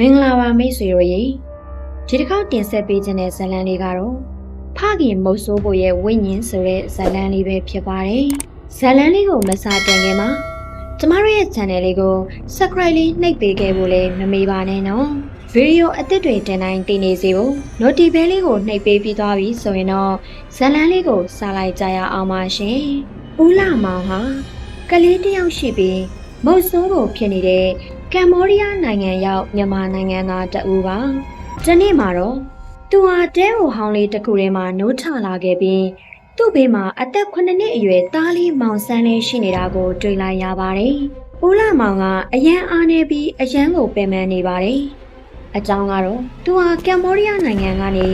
မင်္ဂလာပါမိတ်ဆွေတို့ရေဒီတစ်ခေါက်တင်ဆက်ပေးခြင်းတဲ့ဇာတ်လမ်းလေးကတော့ဖခင်မုတ်ဆိုးဖို့ရဲ့ဝိညာဉ်ဆိုတဲ့ဇာတ်လမ်းလေးပဲဖြစ်ပါတယ်ဇာတ်လမ်းလေးကိုမစားတင်ခင်မှာကျမတို့ရဲ့ channel လေးကို subscribe လေးနှိပ်ပေးခဲ့ဖို့လည်းမမေ့ပါနဲ့နော်ဗီဒီယိုအသစ်တွေတင်တိုင်းတင်နေစီဖို့ notification လေးကိုနှိပ်ပေးပြီးသွားပြီဆိုရင်တော့ဇာတ်လမ်းလေးကိုစားလိုက်ကြရအောင်ပါရှင်ဦးလာမောင်ဟာကလေးတစ်ယောက်ရှိပြီးမုတ်ဆိုးကိုဖြစ်နေတဲ့ ကမ္ဘောဒီးယားနိုင်ငံရောက်မြန်မာနိုင်ငံသားတဦးပါ။ဒီနေ့မှာတော့သူဟာတဲဟိုဟောင်းလေးတစ်ခုထဲမှာနိုးထလာခဲ့ပြီးသူ့ဘေးမှာအသက်9နှစ်အရွယ်သားလေးမောင်ဆန်းလေးရှိနေတာကိုတွေ့လိုက်ရပါတယ်။ဦးလာမောင်ကအရန်အားနေပြီးအရန်ကိုပင်ပန်းနေပါတယ်။အကြောင်းကတော့သူဟာကမ္ဘောဒီးယားနိုင်ငံကနေ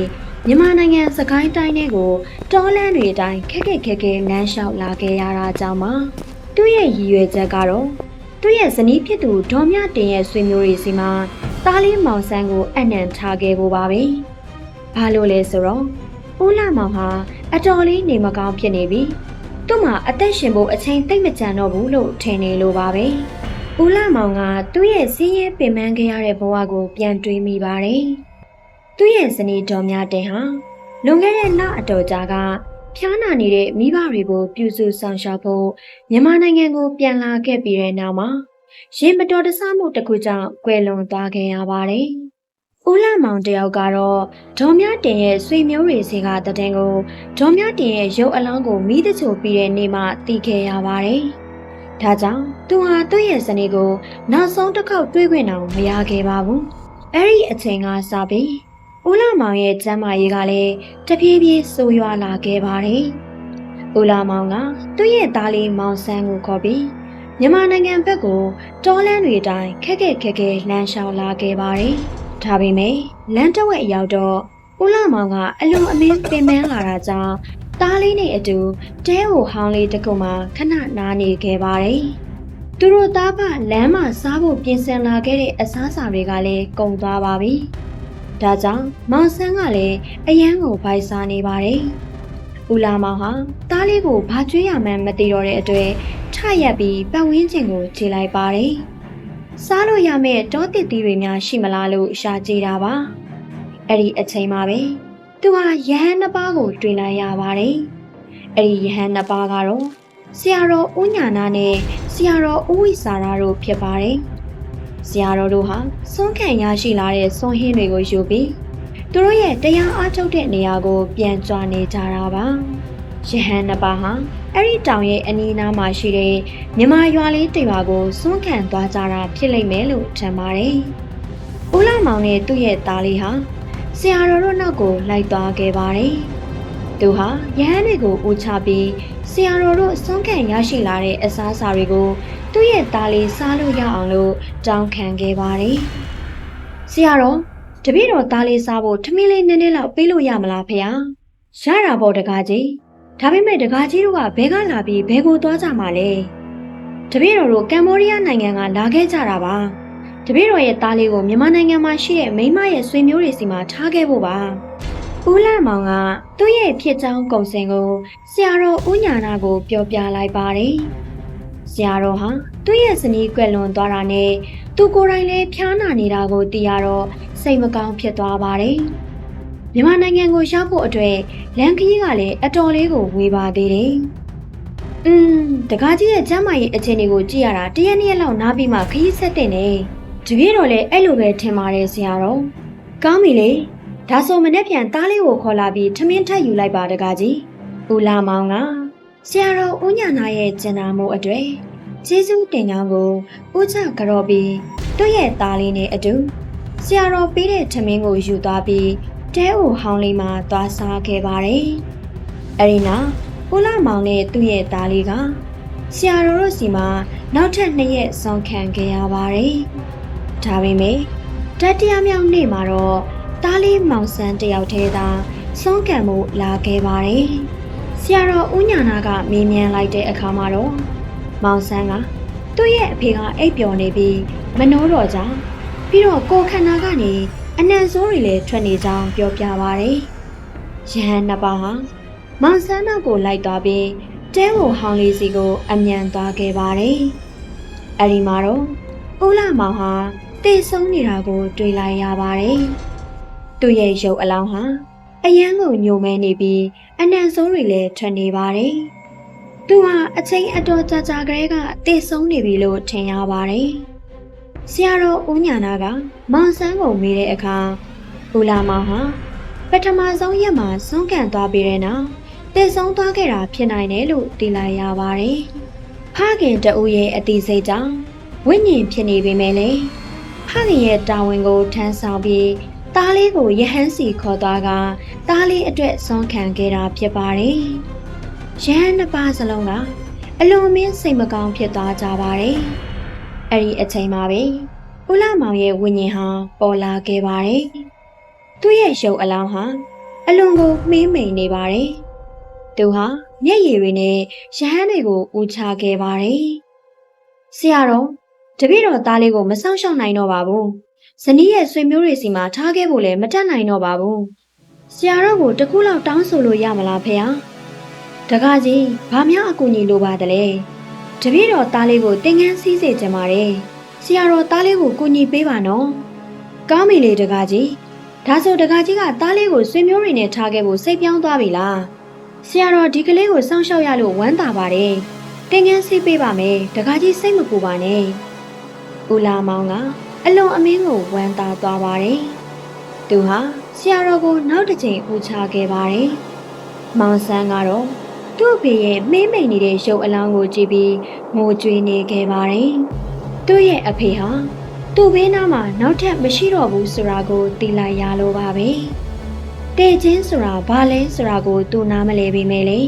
မြန်မာနိုင်ငံစကိုင်းတိုင်းထဲကိုတောလန်းတွေအတိုင်းခက်ခက်ခဲခဲလမ်းလျှောက်လာခဲ့ရတာကြောင့်ပါ။သူ့ရဲ့ရည်ရွယ်ချက်ကတော့ သူ့ရဲ့ဇနီးဖြစ်သူဒေါ်မြတင်ရဲ့ဆွေမျိုးတွေစီမှာသားလေးမောင်ဆန်းကိုအနံထားခဲ့ဖို့ပါပဲ။ဘာလို့လဲဆိုတော့ဦးလာမောင်ဟာအတော်လေးနေမကောင်းဖြစ်နေပြီ။သူ့မှာအသက်ရှင်ဖို့အချိန်သိမ့်မကြံတော့ဘူးလို့ထင်နေလို့ပါပဲ။ဦးလာမောင်ကသူ့ရဲ့စင်းရဲပင်ပန်းခဲ့ရတဲ့ဘဝကိုပြန်တွေးမိပါတယ်။သူ့ရဲ့ဇနီးဒေါ်မြတင်ဟာလွန်ခဲ့တဲ့လအတော်ကြာက ဖျားနာနေတဲ့မိဘတွေကိုပြုစုဆောင်ရှောက်ဖို့မြန်မာနိုင်ငံကိုပြန်လာခဲ့ပြီးတဲ့နောက်မှာရင်မတော်တဆမှုတစ်ခုကြောင့်ကွယ်လွန်သွားခဲ့ရပါတယ်။ဦးလမောင်တယောက်ကတော့ဒေါ်မြတင်ရဲ့ဆွေမျိုးတွေစီကတတဲ့ကိုဒေါ်မြတင်ရဲ့ရုပ်အလောင်းကိုမိသချိုပြီးတဲ့နေ့မှသိခဲ့ရပါတယ်။ဒါကြောင့်သူဟာသူ့ရဲ့ဇနီးကိုနောက်ဆုံးတစ်ခေါက်တွေ့ခွင့်အောင်မရခဲ့ပါဘူး။အဲ့ဒီအချိန်ကစပြီး ဦးလာမောင်ရဲ့ကျမ်းမာရေးကလည်းတပြေးပြေးဆိုးရွားလာခဲ့ပါတယ်။ဦးလာမောင်ကသူ့ရဲ့သားလေးမောင်ဆန်းကိုခေါ်ပြီးမြန်မာနိုင်ငံဘက်ကိုတောလန်းတွေတိုင်းခက်ခက်ခဲခဲလမ်းလျှောက်လာခဲ့ပါတယ်။ဒါပေမဲ့လမ်းတစ်ဝက်ရောက်တော့ဦးလာမောင်ကအလွန်အမင်းပင်ပန်းလာတာကြောင့်သားလေးနဲ့အတူတဲဟိုဟောင်းလေးတစ်ခုမှခဏနားနေခဲ့ပါတယ်။သူတို့သားဖလမ်းမှာစားဖို့ပြင်ဆင်လာခဲ့တဲ့အစားအစာတွေကလည်းကုန်သွားပါပြီ။ ဒါကြောင့်မောင်ဆန်းကလည်းအယမ်းကိုဗိုက်စားနေပါတယ်။ဦးလာမောင်ဟာသားလေးကိုဘာကျွေးရမှန်းမသိတော့တဲ့အတွက်ထရက်ပြီးပတ်ဝန်းကျင်ကိုခြေလိုက်ပါတယ်။စားလို့ရမယ့်တောတစ်သီးတွေများရှိမလားလို့ရှာကြည့်တာပါ။အဲ့ဒီအချိန်မှာပဲသူဟာယဟန်နှစ်ပါးကိုတွေ့လိုက်ရပါတယ်။အဲ့ဒီယဟန်နှစ်ပါးကတော့ဆရာတော်ဦးညာနာနဲ့ဆရာတော်ဦးဝိစာရာတို့ဖြစ်ပါတယ်။ ဆရာတော်တို့ဟာစွန့်ခံရရှိလာတဲ့စွန့်ဟင်းတွေကိုယူပြီးသူတို့ရဲ့တရားအားထုတ်တဲ့နေရာကို ပြန်ကြွနေကြတာပါ။ယဟန်နှစ်ပါးဟာအဲ့ဒီတောင်ရဲ့အနီးနားမှာရှိတဲ့မြမရွာလေးတရွာကိုစွန့်ခံသွားကြတာဖြစ်လိမ့်မယ်လို့ထင်ပါတယ်။ဦးလာမောင်နဲ့သူ့ရဲ့သားလေးဟာဆရာတော်တို့နောက်ကိုလိုက်သွားခဲ့ပါတယ်။သူဟာရဟန်းတွေကိုဦးချပြီးဆရာတော်တို့စွန့်ခံရရှိလာတဲ့အစားအစာတွေကို သူ့ရဲ့သားလေးစားလို့ရအောင်လို့တောင်းခံခဲ့ပါတယ်။ဆရာတော်တပည့်တော်သားလေးစားဖို့ထမင်းလေးနည်းနည်းလောက်ပေးလို့ရမလားဖေ။ရတာပေါ့တကားကြီး။ဒါပေမဲ့တကားကြီးတို့ကဘဲကလာပြီးဘဲကိုသွားကြမှာလဲ။တပည့်တော်တို့ကမ္ဘောဒီးယားနိုင်ငံကလာခဲ့ကြတာပါ။တပည့်တော်ရဲ့သားလေးကိုမြန်မာနိုင်ငံမှာရှိတဲ့မိန်းမရဲ့ဆွေမျိုးတွေစီမှာထားခဲ့ဖို့ပါ။ဦးလန့်မောင်ကသူ့ရဲ့ဖြစ်ချောင်းကုံစင်ကိုဆရာတော်ဦးညာနာကိုပြောပြလိုက်ပါတယ်။ ဆရာတော်ဟာသူ့ရဲ့ဇနီးကွယ်လွန်သွားတာနဲ့သူကိုယ်တိုင်လည်းဖျားနာနေတာကိုသိရတော့စိတ်မကောင်းဖြစ်သွားပါတယ်။မြန်မာနိုင်ငံကိုရောက်ဖို့အတွက်လန်ခရီးကလည်းအတော်လေးကိုဝေပါသေးတယ်။อืมတကားကြီးရဲ့ကျမ်းမာရေးအခြေအနေကိုကြည့်ရတာတရက်နှစ်ရက်လောက်နားပြီးမှခရီးဆက်တဲ့နေ။တကယ်တော့လေအဲ့လိုပဲထင်ပါတယ်ဆရာတော်။ကောင်းပြီလေ။ဒါဆိုမနေ့ပြန်သားလေးကိုခေါ်လာပြီးထမင်းထက်ယူလိုက်ပါတကားကြီး။ဦးလာမောင်က ဆရာတော်ဦးညာနာရဲ့ကျင်နာမှုအတွေ့ကျေးဇူးတင်ကြောင်းကိုဦးချကြော်ပြီးသူ့ရဲ့သားလေးနဲ့အတူဆရာတော်ပေးတဲ့ထမင်းကိုယူသွားပြီးတဲအိုဟောင်းလေးမှာသွားစားခဲ့ပါတယ်။အဲဒီနောက်ဦးလာမောင်နဲ့သူ့ရဲ့သားလေးကဆရာတော်တို့စီမှာနောက်ထပ်နှစ်ရက်ဆောင်ခံခဲ့ရပါတယ်။ဒါပေမဲ့တတိယမြောက်နေ့မှာတော့သားလေးမောင်ဆန်းတယောက်တည်းသာဆုံးကံမှုလာခဲ့ပါတယ်။ ဆရာတော်ဦးညာနာကမေးမြန်းလိုက်တဲ့အခါမှာတော့မောင်ဆန်းကသူ့ရဲ့အဖေကအိပ်ပျော်နေပြီးမနှိုးတော့ကြောင်းပြီးတော့ကိုခန္ဓာကနေအနံဆိုးတွေလည်းထွက်နေကြောင်းပြောပြပါရယ်။ရဟန်းနှစ်ပါးဟာမောင်ဆန်းနောက်ကိုလိုက်သွားပြီးတဲဟိုဟောင်းလေးစီကို အမြန်သွားခဲ့ပါတယ်။အဲဒီမှာတော့ဦးလာမောင်ဟာတေဆုံးနေတာကို တွေ့လိုက်ရပါတယ်။သူ့ရဲ့ရုပ်အလောင်းဟာ အယမ်းကိုညိုမဲနေပြီးအနံ့ဆိုးတွေလည်းထွက်နေပါတယ်။သူဟာအချိန်အတော်ကြာကြာကလေးကတေဆုံးနေပြီလို့ထင်ရပါတယ်။ဆရာတော်ဦးညာနာကမောင်ဆန်းကိုမေးတဲ့အခါဦးလာမောင်ဟာပထမဆုံးရက်မှာဆုံးကန်သွားပြီးတဲ့နောက်တေဆုံးသွားခဲ့တာဖြစ်နိုင်တယ်လို့သိလိုက်ရပါတယ်။ဖခင်တဦးရဲ့အတိစိတ်ကြောင့်ဝိညာဉ်ဖြစ်နေပေမဲ့လည်းဖခင်ရဲ့တာဝန်ကိုထမ်းဆောင်ပြီး သားလေးကိုယဟန်စီခေါ်သွားကသားလေးအတွက်ဆုံးခံခဲ့တာဖြစ်ပါတယ်။ယဟန်နှစ်ပါးစလုံးကအလွန်မင်းစိတ်မကောင်းဖြစ်သွားကြပါတယ်။အဲ့ဒီအချိန်မှာပဲဦးလာမောင်ရဲ့ဝိညာဉ်ဟာပေါ်လာခဲ့ပါတယ်။သူ့ရဲ့ရုပ်အလောင်းဟာအလွန်ကိုမှေးမိန်နေပါတယ်။သူဟာမျက်ရည်တွေနဲ့ရဟန်းတွေကိုဦးချခဲ့ပါတယ်။ဆရာတော်တပည့်တော်သားလေးကိုမဆောင်ရှောက်နိုင်တော့ပါဘူး။ ဇနီးရဲ့ဆွေမျိုးတွေစီမှာထားခဲ့ဖို့လည်းမတတ်နိုင်တော့ပါဘူး။ဆရာတော်ကိုတခုလောက်တောင်းဆိုလို့ရမလားဖေဟာ။တကားကြီးဘာများအကူအညီလိုပါသလဲ။တပည့်တော်သားလေးကိုတင်ငန်းစည်းစေချင်ပါတယ်။ဆရာတော်သားလေးကိုကူညီပေးပါနော်။ကောင်းပြီလေတကားကြီး။ဒါဆိုတကားကြီးကသားလေးကိုဆွေမျိုးတွေနဲ့ထားခဲ့ဖို့စိတ်ပြောင်းသွားပြီလား။ဆရာတော်ဒီကလေးကိုစောင့်ရှောက်ရလို့ဝမ်းသာပါတယ်။တင်ငန်းစီးပေးပါမယ်။တကားကြီးစိတ်မပူပါနဲ့။ဦးလာမောင်က အလွန်အမင်းကိုဝမ်းသာသွားပါတယ်။သူဟာဆရာတော်ကိုနောက်တစ်ချိန်ဦးချခဲ့ပါတယ်။မောင်ဆန်းကတော့သူ့အဖေရဲ့မင်းမိန်နေတဲ့ရုပ်အလောင်းကိုကြည့်ပြီးငိုကြွေးနေခဲ့ပါတယ်။သူ့ရဲ့အဖေဟာသူ့ဘေးနားမှာနောက်ထပ်မရှိတော့ဘူးဆိုတာကိုသိလိုက်ရလို့ပါပဲ။တေချင်းဆိုတာဘာလဲဆိုတာကိုသူနားမလဲပေမဲ့လေ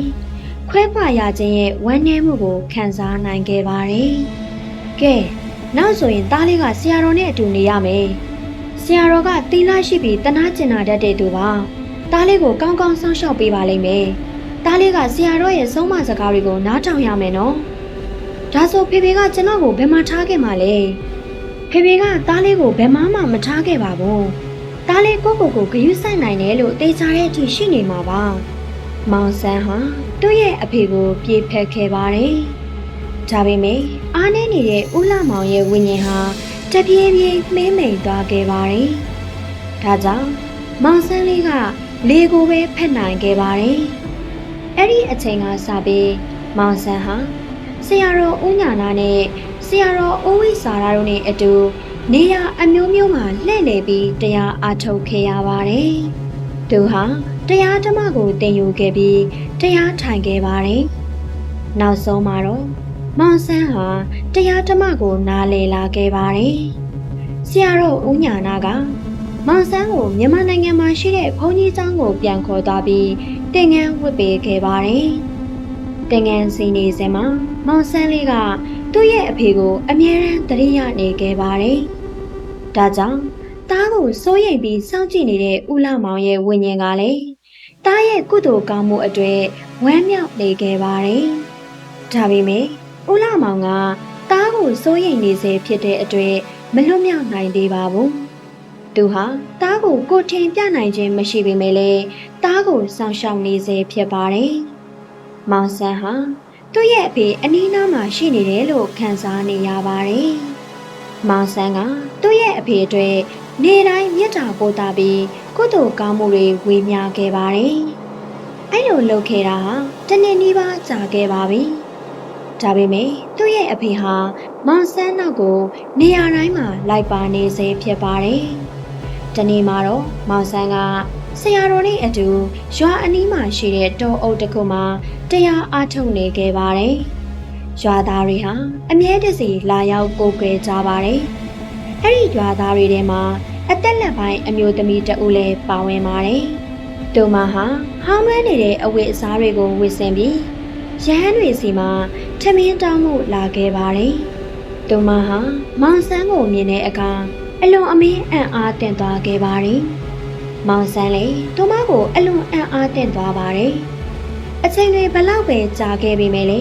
ခွဲခွာရခြင်းရဲ့ဝမ်းနည်းမှုကိုခံစားနိုင်ခဲ့ပါတယ်။ကဲ နောက်ဆိုရင်သားလေးကဆရာတော်နဲ့အတူနေရမယ်။ဆရာတော်ကသီလရှိပြီးတနာကျင်နာတတ်တဲ့သူပါ။သားလေးကိုကောင်းကောင်းစောင့်ရှောက်ပေးပါလိမ့်မယ်။သားလေးကဆရာတော်ရဲ့ဆုံးမစကားတွေကိုနားထောင်ရမယ်နော်။ဒါဆိုဖေဖေကကျွန်တော်ကိုဘယ်မှာထားခဲ့မှာလဲ။ဖေဖေကသားလေးကိုဘယ်မှမှမထားခဲ့ပါဘူး။သားလေးကိုကိုကိုဂယုစိုက်နိုင်တယ်လို့တေချာတဲ့အထိရှိနေမှာပါ။မောင်ဆန်းဟာသူ့ရဲ့အဖေကိုပြေးဖက်ခဲ့ပါတယ်။ ဒါပေမဲ့အားနည်းနေတဲ့ဦးလှမောင်ရဲ့ဝိညာဉ်ဟာတပြေးပြေးမှင်းမိန်သွားခဲ့ပါတယ်။ဒါကြောင့်မောင်ဆန်းလေးကလေကိုပဲဖက်နိုင်ခဲ့ပါတယ်။အဲ့ဒီအချိန်ကစပြီးမောင်ဆန်းဟာဆရာတော်ဦးညာနာနဲ့ဆရာတော်ဦးဝိစာရာတို့နဲ့အတူနေရအမျိုးမျိုးမှာလှည့်လည်ပြီးတရားအားထုတ်ခဲ့ရပါတယ်။သူဟာတရားဓမ္မကိုသင်ယူခဲ့ပြီးတရားထိုင်ခဲ့ပါတယ်။နောက်ဆုံးမှာတော့ မောင်ဆန်းဟာတရားဓမ္မကိုနားလည်လာခဲ့ပါတယ်။ဆရာတော်ဦးညာနာကမောင်ဆန်းကိုမြန်မာနိုင်ငံမှာရှိတဲ့ဘုန်းကြီးကျောင်းကိုပြန်ခေါ်သွားပြီးတင်ငန်းဝတ်ပေးခဲ့ပါတယ်။တင်ငန်းစီနေစမှာမောင်ဆန်းလေးကသူ့ရဲ့အဖေကိုအမြဲတမ်းတရိယာနေခဲ့ပါတယ်။ဒါကြောင့်တားကိုစိုးရိမ်ပြီးစောင့်ကြည့်နေတဲ့ဦးလာမောင်ရဲ့ဝိညာဉ်ကလည်းတားရဲ့ကုသိုလ်ကောင်းမှုအတွက်ဝမ်းမြောက်နေခဲ့ပါတယ်။ဒါပေမဲ့ ဦးလာမောင်ကတားကိုစိုးရိမ်နေစေဖြစ်တဲ့အတွက်မလွတ်မြောက်နိုင်သေးပါဘူး။သူဟာတားကိုကိုထင်ပြနိုင်ခြင်းမရှိပေမဲ့လည်းတားကိုစောင့်ရှောက်နေစေဖြစ်ပါတယ်။မောင်ဆန်းဟာသူ့ရဲ့အဖေအနီးနားမှာရှိနေတယ်လို့ခံစားနေရပါတယ်။မောင်ဆန်းကသူ့ရဲ့အဖေအတွက်နေတိုင်းမြတ်တာပို့တာပြီးကုသိုလ်ကောင်းမှုတွေဝေမျှခဲ့ပါတယ်။အဲ့လိုလုပ်ခဲ့တာဟာတနေ့နီးပါးကြာခဲ့ပါပြီ။ ဒါပေမဲ့သူ့ရဲ့အဖေဟာမောင်ဆန်းနောက်ကို နေရာတိုင်းမှာလိုက်ပါနေစေဖြစ်ပါတယ်။တနေ့မှာတော့မောင်ဆန်းကဆရာတော်နဲ့အတူရွာအနီးမှာရှိတဲ့တောအုပ်တစ်ခုမှာတရားအားထုတ်နေခဲ့ပါတယ်။ရွာသားတွေဟာအမြဲတစေလာရောက်ကိုးကွယ်ကြပါတယ်။အဲ့ဒီရွာသားတွေထဲမှာအသက်လက်ပိုင်းအမျိုးသမီးတဦးလည်းပါဝင်ပါတယ်။သူမဟာဟောင်းလွဲနေတဲ့အဝတ်အစားတွေကိုဝတ်ဆင်ပြီးရဟန်းတွေစီမှာ ထမင်းတောင်းမှုလာခဲ့ပါတယ်။သူမဟာမောင်ဆန်းကိုမြင်တဲ့အခါအလွန်အမင်းအံ့အားသင့်သွားခဲ့ပါတယ်။မောင်ဆန်းလည်းသူမကိုအလွန်အံ့အားသင့်သွားပါတယ်။အချိန်တွေဘလောက်ပဲကြာခဲ့ပြီမဲ့လေ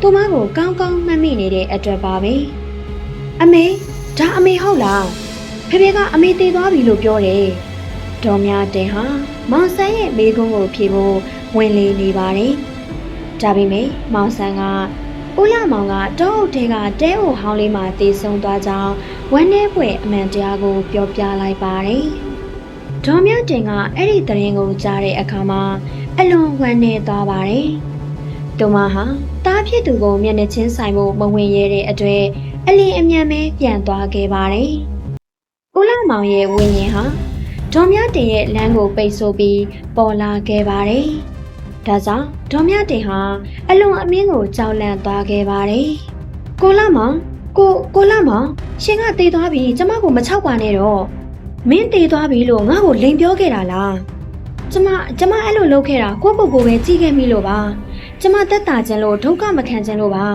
သူမကိုကောင်းကောင်းမှတ်မိနေတဲ့အတွက်ပါပဲ။အမေဒါအမေဟုတ်လား။ဖေဖေကအမေတည်သွားပြီလို့ပြောတယ်။ဒေါ်မြတင်ဟာမောင်ဆန်းရဲ့မိကုံးကိုဖြေဖို့ဝင်လေနေပါတယ်။ဒါပေမဲ့မောင်ဆန်းက ဦးလာမောင်ကတောအုပ်ထဲကတဲအိုဟောင်းလေးမှာတည်ဆုံသွားကြောင်းဝမ်းထဲဖွယ်အမှန်တရားကိုပြောပြလိုက်ပါတယ်။ဒေါ်မြတင်ကအဲ့ဒီသတင်းကိုကြားတဲ့အခါမှာအလွန်ဝမ်းနည်းသွားပါတယ်။သူမဟာတားဖြစ်သူကိုမျက်နှာချင်းဆိုင်ဖို့မဝင်ရတဲ့အတွေ့အလင်းအမြန်ပဲပြန်သွားခဲ့ပါတယ်။ဦးလာမောင်ရဲ့ဝိညာဉ်ဟာဒေါ်မြတင်ရဲ့လမ်းကိုပိတ်ဆို့ပြီးပေါ်လာခဲ့ပါတယ်။ ဒါကြောင့်ဒေါ်မြတင်ဟာအလွန်အမင်းကိုကြောက်လန့်သွားခဲ့ပါတယ်။ကိုလာမောင်ကိုကိုလာမောင်ရှင်ကတည်သွားပြီကျမကိုမချောက်ပါနဲ့တော့မင်းတည်သွားပြီလို့ငါ့ကိုလိန်ပြောခဲ့တာလားကျမကျမအဲ့လိုလုပ်ခဲ့တာကိုယ့်ပုဂ္ဂိုလ်ပဲကြည့်ခဲ့မိလို့ပါကျမတက်တာခြင်းလို့ဒုက္ခမခံခြင်းလို့ပါ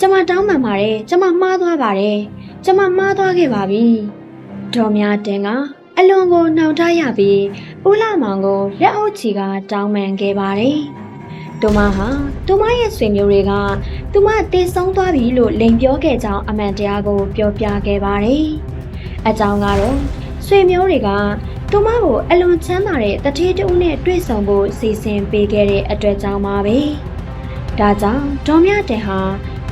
ကျမတောင်းပန်ပါတယ်ကျမမှားသွားပါတယ်ကျမမှားသွားခဲ့ပါပြီဒေါ်မြတင်က အလွန်ကိုနှောင်တရပြီးဦးလာမောင်ကိုလက်အုပ်ချီကတောင်းပန်ခဲ့ပါတယ်တူမဟာတူမရဲ့ဆွေမျိုးတွေကသူမတည်ဆုံးသွားပြီလို့လိန်ပြောခဲ့ကြောင်းအမှန်တရားကိုပြောပြခဲ့ပါတယ်။အကြောင်းကတော့ဆွေမျိုးတွေကတူမကိုအလွန်ချမ်းသာတဲ့တတိတူနဲ့တွေ့ဆုံဖို့စီစဉ်ပေးခဲ့တဲ့အတွက်ကြောင့်ပါပဲ။ဒါကြောင့်ဒေါ်မြတဲ့ဟာ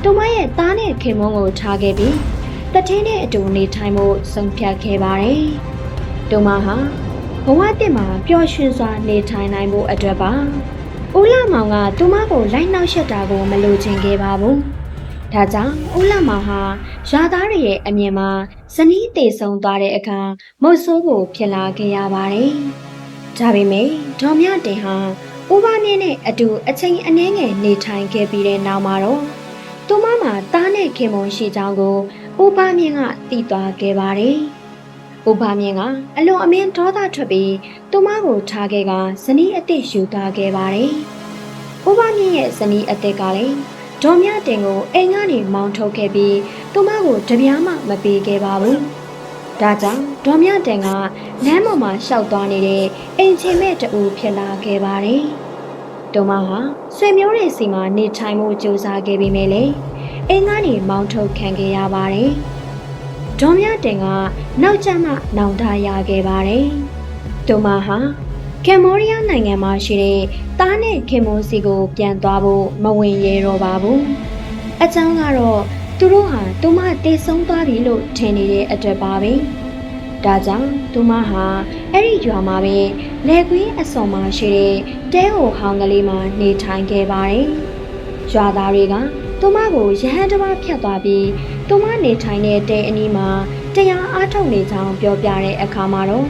တူမရဲ့သားနဲ့ခင်မုန်းကိုထားခဲ့ပြီးတတိနဲ့အတူနေထိုင်ဖို့ဆုံးဖြတ်ခဲ့ပါတယ်။ တူမဟာဘဝတစ်မှာပျော်ရွှင်စွာနေထိုင်နိုင်ဖို့အတွက်ပါ။ဦးလာမောင်ကသူမကိုလိုက်နှောက်ရှက်တာကိုမလိုချင်ခဲ့ပါဘူး။ဒါကြောင့်ဦးလာမောင်ဟာရွာသားတွေရဲ့အမြင်မှာဇနီးတည်ဆုံသွားတဲ့အခါမုတ်ဆိုးကိုဖြစ်လာခဲ့ရပါတယ်။ဒါပေမဲ့ဒေါ်မြတင်ဟာဦးပါမြင့်နဲ့အတူအချိန်အနည်းငယ်နေထိုင်ခဲ့ပြီးတဲ့နောက်မှာတော့သူမမှာတားနဲ့ခင်မုံရှိကြောင်းကိုဦးပါမြင့်ကသိသွားခဲ့ပါတယ်။ ဦးပါမြင့်ကအလွန်အမင်းဒေါသထွက်ပြီးသူမကိုထားခဲ့ကဇနီးအစ်စ်ယူသွားခဲ့ပါတယ်။ဦးပါမြင့်ရဲ့ဇနီးအစ်စ်ကလည်းဒေါ်မြတင်ကိုအိမ်ကနေမောင်းထုတ်ခဲ့ပြီးသူမကိုတပြားမှမပေးခဲ့ပါဘူး။ဒါကြောင့်ဒေါ်မြတင်ကလမ်းပေါ်မှာရှောက်သွားနေတဲ့အိမ်ချင်းမဲ့တူဖြစ်လာခဲ့ပါတယ်။တို့မဟာဆွေမျိုးတွေစီမှာနေထိုင်မှုကြိုးစားခဲ့ပြီးမြဲလေအိမ်ကနေမောင်းထုတ်ခံခဲ့ရပါတယ်။ ဒေါ်မြတင်ကနောက်ကျမှနောင်တရခဲ့ပါတယ်။တို့မဟာကမ်ဘောဒီးယားနိုင်ငံမှာရှိတဲ့တားနဲ့ခင်မွန်စီကို ပြန်သွားဖို့မဝင်ရတော့ပါဘူး။အကြောင်းကတော့သူတို့ဟာသူမတည်ဆုံးသွားပြီလို့ထင်နေတဲ့အတွက်ပါပဲ။ဒါကြောင့်သူမဟာအဲ့ဒီရွာမှာပဲလေကွင်းအစုံမှာရှိတဲ့တဲဟိုဟောင်းကလေးမှာနေထိုင်ခဲ့ပါတယ်။ရွာသားတွေကသူမကိုရဟန်းတစ်ပါးဖြတ်သွားပြီး သူမနေထိုင်တဲ့တဲအနီးမှာတရားအားထုတ်နေကြောင်းပြောပြတဲ့အခါမှာတော့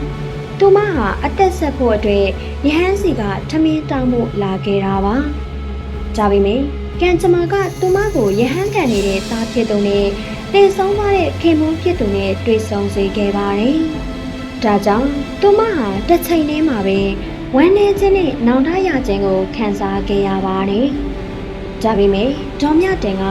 သူမဟာအသက်ဆက်ဖို့အတွက်ရဟန်းစီကထမင်းတောင်းမှုလာခဲ့တာပါ။ဒါပေမဲ့ကံကြမ္မာကသူမကိုရဟန်းခံနေတဲ့သားဖြစ်သူနဲ့တည်ဆုံးသွားတဲ့ခင်မုန်းဖြစ်သူနဲ့တွေ့ဆုံစေခဲ့ပါတယ်။ဒါကြောင့်သူမဟာတစ်ချိန်တည်းမှာပဲဝမ်းနည်းခြင်းနဲ့နောင်တရခြင်းကိုခံစားခဲ့ရပါတယ်။ဒါပေမဲ့ဒေါ်မြတင်က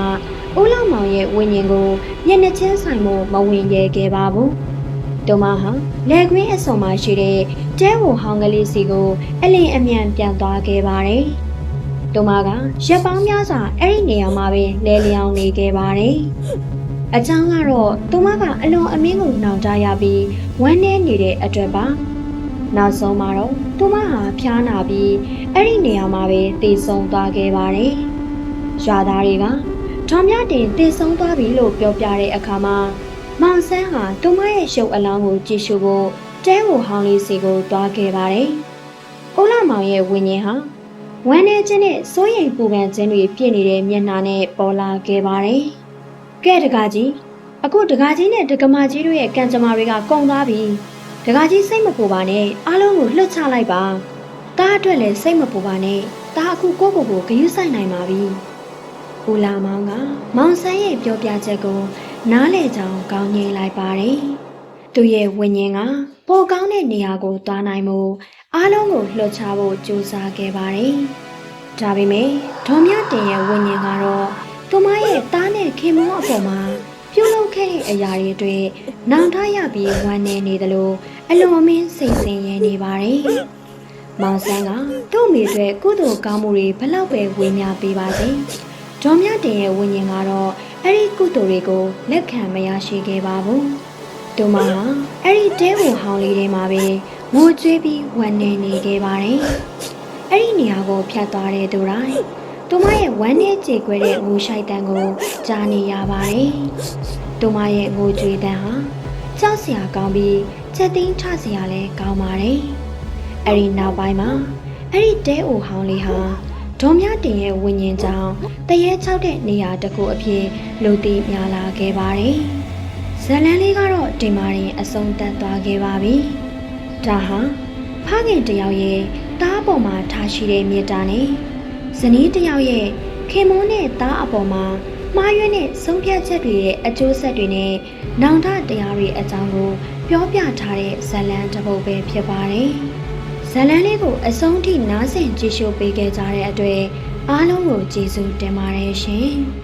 ဦးလောက်မောင်ရဲ့ဝိညာဉ်ကိုမျက်နှာချင်းဆိုင်မှုမဝင်ရဲခဲ့ပါဘူး။တို့မဟာလက်ကွင်းအစုံမှာရှိတဲ့တဲဝဟောင်းကလေးစီကိုအလင်းအမြန်ပြန်သွားခဲ့ပါတယ်။တို့မကရက်ပေါင်းများစွာအဲ့ဒီနေရာမှာပဲလဲလျောင်းနေခဲ့ပါတယ်။အချောင်းကတော့သူမကအလွန်အမင်းကိုနှောင်တရပြီးဝမ်းနည်းနေတဲ့အတွက်ပါ။နောက်ဆုံးမှာတော့သူမဟာဖျားနာပြီးအဲ့ဒီနေရာမှာပဲတည်ဆုံသွားခဲ့ပါတယ်။ရွာသားတွေက ဒေါ်မြတင်တည်ဆုံးသွားပြီလို့ပြောပြတဲ့အခါမှာမောင်ဆန်းဟာသူမရဲ့ရှုပ်အလောင်းကိုကြည့်ရှုဖို့တဲဝဟောင်းလေးစီကိုတွားခဲ့ပါတယ်။ဦးလာမောင်ရဲ့ဝိညာဉ်ဟာဝမ်းနေခြင်းနဲ့စိုးရိမ်ပူပန်ခြင်းတွေပြည့်နေတဲ့မျက်နှာနဲ့ပေါ်လာခဲ့ပါတယ်။ကဲတကားကြီးအခုတကားကြီးနဲ့တကမာကြီးတို့ရဲ့ကံကြမ္မာတွေကကုန်သွားပြီ။တကားကြီးစိတ်မပူပါနဲ့အားလုံးကိုလှုပ်ချလိုက်ပါ။တားအတွက်လည်းစိတ်မပူပါနဲ့။တားအခုကိုကိုကိုဂယုဆိုင်နိုင်ပါပြီ။ ဦးလာမောင်ကမောင်ဆန်းရဲ့ပြောပြချက်ကို နားလေကြောင်ကောင်းငိမ့်လိုက်ပါတယ်။သူရဲ့ဝိညာဉ်ကပိုကောင်းတဲ့နေရာကိုသွားနိုင်မှုအားလုံးကိုလှုပ်ချဖို့ကြိုးစားခဲ့ပါတယ်။ဒါပေမဲ့ဒေါ်မြတင်ရဲ့ဝိညာဉ်ကတော့သူမရဲ့တားနဲ့ခင်မုန်းအပေါ်မှာပြုလုပ်ခဲ့တဲ့အရာတွေအတွက်နောင်တရပြီးဝမ်းနေနေသလိုအလွန်အမင်းစိတ်ဆင်းရဲနေပါတယ်။မောင်ဆန်းကသူ့မိအတွက်ကုသိုလ်ကောင်းမှုတွေဘလောက်ပဲဝေမျှပေးပါစေ။ ဒေါ်မြတင်ရဲ့ဝိညာဉ်ကတော့အဲ့ဒီကုသိုလ်တွေကိုလက်ခံမရရှိခဲ့ပါဘူး။တို့မဟာအဲ့ဒီတဲဝဟောင်းလေးထဲမှာပဲငိုကြွေးပြီးဝမ်းနေနေခဲ့ပါတယ်။အဲ့ဒီနေရာကိုဖြတ်သွားတဲ့သူတိုင်းတူမရဲ့ဝမ်းနဲ့ကြေခွဲတဲ့ငိုရှိုက်တန်ကိုကြားနေရပါတယ်။တူမရဲ့ငိုကြွေတန်ဟာကြောက်စရာကောင်းပြီးချက်သိမ်းထစရာလည်းကောင်းပါတယ်။အဲ့ဒီနောက်ပိုင်းမှာအဲ့ဒီတဲအိုဟောင်းလေးဟာ ဒေါ်မြတင်ရဲ့ဝิญဉ်ကြောင့်တရေချောက်တဲ့နေရာတစ်ခုအဖြစ်လူသိများလာခဲ့ပါတယ်။ဇလန်းလေးကတော့ဒီမာရင်အဆုံးသတ်သွားခဲ့ပါပြီ။ဒါဟာဖခင်တယောက်ရဲ့တားပေါ်မှာထားရှိတဲ့မေတ္တာနဲ့ဇနီးတယောက်ရဲ့ခင်မုန်းတဲ့သားအပေါ်မှာမှားယွင်းတဲ့ဆုံးဖြတ်ချက်တွေရဲ့အကျိုးဆက်တွေနဲ့နောင်တတရားတွေအကြောင်းကို ပြောပြထားတဲ့ဇလန်းတစ်ပုဒ်ပဲဖြစ်ပါတယ်။ ဇလန်းလေးကိုအဆုံးထိနားဆင်ကြည့်ရှုပေးခဲ့ကြတဲ့အတွက်အားလုံးကိုကျေးဇူးတင်ပါတယ်ရှင်။